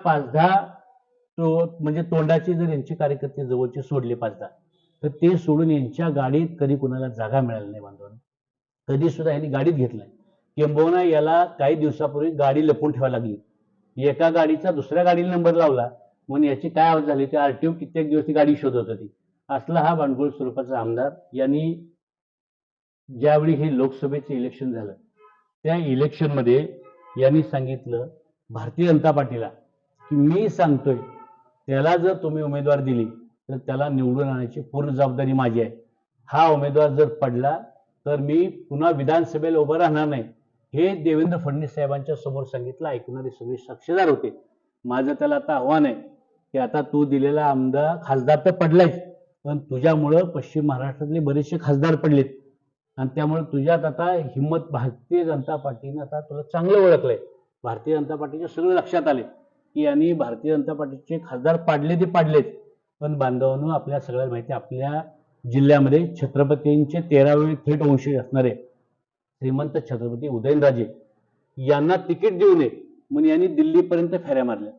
पाच दहा तो म्हणजे तोंडाची जर यांचे कार्यकर्ते जवळचे सोडले पाच दहा तर ते सोडून यांच्या गाडीत कधी कुणाला जागा मिळाली नाही बांधवांना. कधी सुद्धा यांनी गाडीत घेतलाय किंबहुना याला काही दिवसापूर्वी गाडी लपून ठेवावी लागली. एका गाडीचा दुसऱ्या गाडीला नंबर लावला. म्हणून याची काय आवाज झाली? ते आरटीओ कित्येक दिवस ती गाडी शोधत होती. असला हा भांडगोळ स्वरूपाचा आमदार यांनी ज्यावेळी हे लोकसभेचं इलेक्शन झालं त्या इलेक्शनमध्ये यांनी सांगितलं भारतीय जनता पार्टीला की मी सांगतोय त्याला जर तुम्ही उमेदवार दिली तर त्याला निवडून आणण्याची पूर्ण जबाबदारी माझी आहे. हा उमेदवार जर पडला तर मी पुन्हा विधानसभेला उभं राहणार नाही. हे देवेंद्र फडणवीस साहेबांच्या समोर सांगितलं ऐकणारे सगळे साक्षीदार होते. माझं त्याला आता आव्हान आहे की आता तू दिलेला आमदार खासदार तर पडलायच पण तुझ्यामुळं पश्चिम महाराष्ट्रातले बरेचसे खासदार पडलेत. आणि त्यामुळे तुझ्यात आता हिंमत भारतीय जनता पार्टीनं आता तुला चांगलं ओळखलंय. भारतीय जनता पार्टीच्या सगळं लक्षात आले की यांनी भारतीय जनता पार्टीचे खासदार पाडले ते पाडलेच पण बांधवांनो आपल्या सगळ्याला माहिती आपल्या जिल्ह्यामध्ये छत्रपतींचे तेरावे थेट वंशी असणारे श्रीमंत छत्रपती उदयनराजे यांना तिकीट देऊ नये म्हणून यांनी दिल्लीपर्यंत फेऱ्या मारल्या.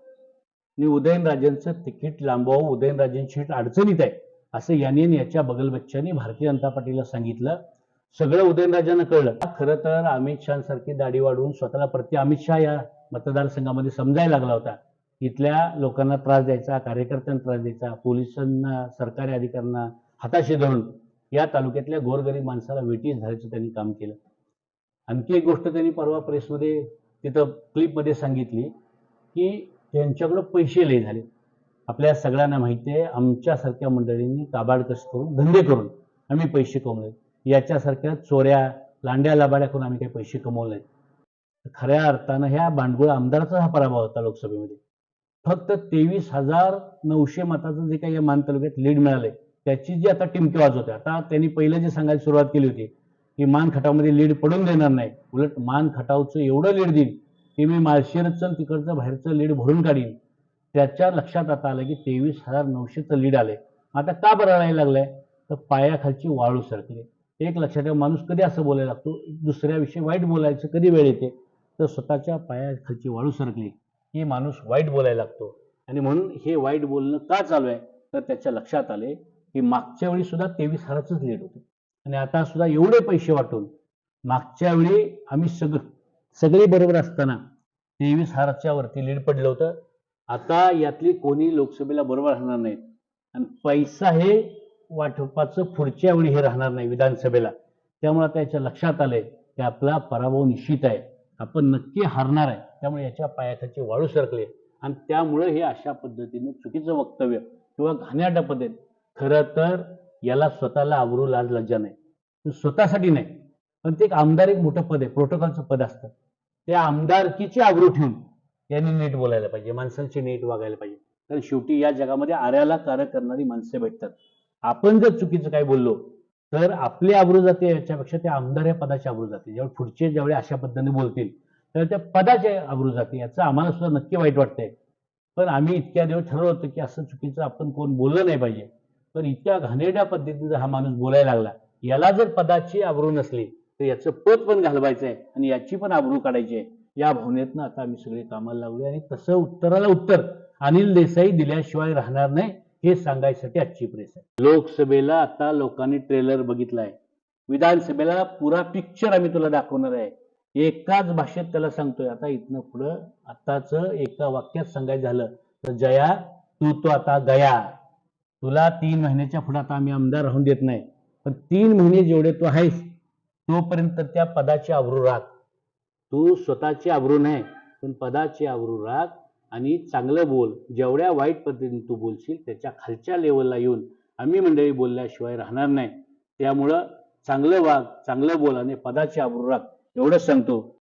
आणि उदयनराजेंचं तिकीट लांबवावं उदयनराजेंची अडचणीत आहे असं यांनी याच्या बगलबच्च्यांनी भारतीय जनता पार्टीला सांगितलं. सगळं उदयनराजांना कळलं. खरं तर अमित शहासारखी दाढी वाढवून स्वतःला प्रति अमित शहा या मतदारसंघामध्ये समजायला लागला होता. इथल्या लोकांना त्रास द्यायचा कार्यकर्त्यांना त्रास द्यायचा पोलिसांना सरकारी अधिकाऱ्यांना हाताशी धरून या तालुक्यातल्या गोरगरीब माणसाला वेटीस धरायचं त्यांनी काम केलं. आणखी एक गोष्ट त्यांनी परवा प्रेसमध्ये तिथं क्लिपमध्ये सांगितली की त्यांच्याकडं पैसे लय झाले. आपल्या सगळ्यांना माहिती आहे आमच्यासारख्या मंडळींनी काबाड करून धंदे करून आम्ही पैसे कमवले. याच्यासारख्या चोऱ्या लांड्या लाबाड्या करून आम्ही काही पैसे कमवले खऱ्या अर्थानं ह्या भांडगुळ आमदाराचा हा पराभव होता लोकसभेमध्ये. फक्त तेवीस हजार नऊशे मताचं जे काही या मान तालुक्यात लीड मिळाले त्याची जी आता टिमकी वाजवते. आता त्यांनी पहिलं जे सांगायला सुरुवात केली होती की मान खटावमध्ये लीड पडून देणार नाही. उलट मान खटावचं एवढं लीड देईल की मी माळशेरचं तिकडचं बाहेरचं लीड भरून काढीन. त्याच्या लक्षात आता आलं की तेवीस हजार नऊशेचं लीड आले आता का बरं राहायला लागलंय? तर पायाखालची वाळू सरकली. एक लक्षात ठेवा माणूस कधी असं बोलायला लागतो? दुसऱ्याविषयी वाईट बोलायचं कधी वेळ येते? तर स्वतःच्या पायाखालची वाळू सरकली. की माणूस वाईट बोलायला लागतो. आणि म्हणून हे वाईट बोलणं का चालू आहे? तर त्याच्या लक्षात आले की मागच्या वेळी सुद्धा तेवीस हजाराचंच लीड होतं. आणि आता सुद्धा एवढे पैसे वाटून मागच्या वेळी आम्ही सग सगळे बरोबर असताना तेवीस हजाराच्या वरती लीड पडलं होतं. आता यातली कोणी लोकसभेला बरोबर राहणार नाही आणि पैसा हे वाटपाचं पुढच्या वेळी हे राहणार नाही विधानसभेला. त्यामुळे आता याच्या लक्षात आलंय की आपला पराभव निश्चित आहे. आपण नक्की हारणार आहे. त्यामुळे याच्या पायाखालची वाळू सरकले. आणि त्यामुळे हे अशा पद्धतीने चुकीचं वक्तव्य किंवा घाण्याच्या पद्धत खरं तर याला स्वतःला आवरू लाज लज्जा नाही. स्वतःसाठी नाही. पण ते एक आमदार एक मोठं पद आहे. प्रोटोकॉलचं पद असतं. त्या आमदारकीची आवरू ठेवून यांनी नीट बोलायला पाहिजे. माणसांची नीट वागायला पाहिजे. कारण शेवटी या जगामध्ये आऱ्याला कार्य करणारी माणसे भेटतात. आपण जर चुकीचं काही बोललो तर आपली आबरू जाते याच्यापेक्षा त्या आमदार या पदाची आबरू जाते जेव्हा पुढचे ज्यावेळी अशा पद्धतीने बोलतील तर त्या पदाचे आबरू जाते याचं आम्हाला सुद्धा नक्की वाईट वाटतंय. पण आम्ही इतक्या दिवस ठरवलं होतं की असं चुकीचं आपण कोण बोललं नाही पाहिजे. पण इतक्या घाणेरड्या पद्धतीने जर हा माणूस बोलायला लागला. याला जर पदाची आबरू नसली तर याचं पद पण घालवायचं आहे आणि याची पण आबरू काढायची आहे. या भावनेतनं आता आम्ही सगळे कामाला लावले आणि तसं उत्तराला उत्तर अनिल देसाई दिल्याशिवाय राहणार नाही. हे सांगायसाठी आजची प्रेस आहे. लोकसभेला आता लोकांनी ट्रेलर बघितलाय. विधानसभेला पुरा पिक्चर आम्ही तुला दाखवणार आहे. एकाच भाषेत त्याला सांगतोय. आता इथनं पुढं आताच एका वाक्यात सांगायचं झालं तर जया तू तो आता गया. तुला तीन महिन्याच्या पुढे आता आम्ही आमदार राहून देत नाही. पण तीन महिने जेवढे तू आहेस तोपर्यंत त्या पदाची आबरू राख. तू स्वतःची आबरू नाही पण पदाची आबरू राख. आणि चांगलं बोल जेवढ्या वाईट पद्धतीने तू बोलशील त्याच्या खालच्या लेवलला येऊन आम्ही मंडळी बोलल्याशिवाय राहणार नाही. त्यामुळं चांगलं वाग चांगलं बोल आणि पदाची आबरू राख एवढंच सांगतो.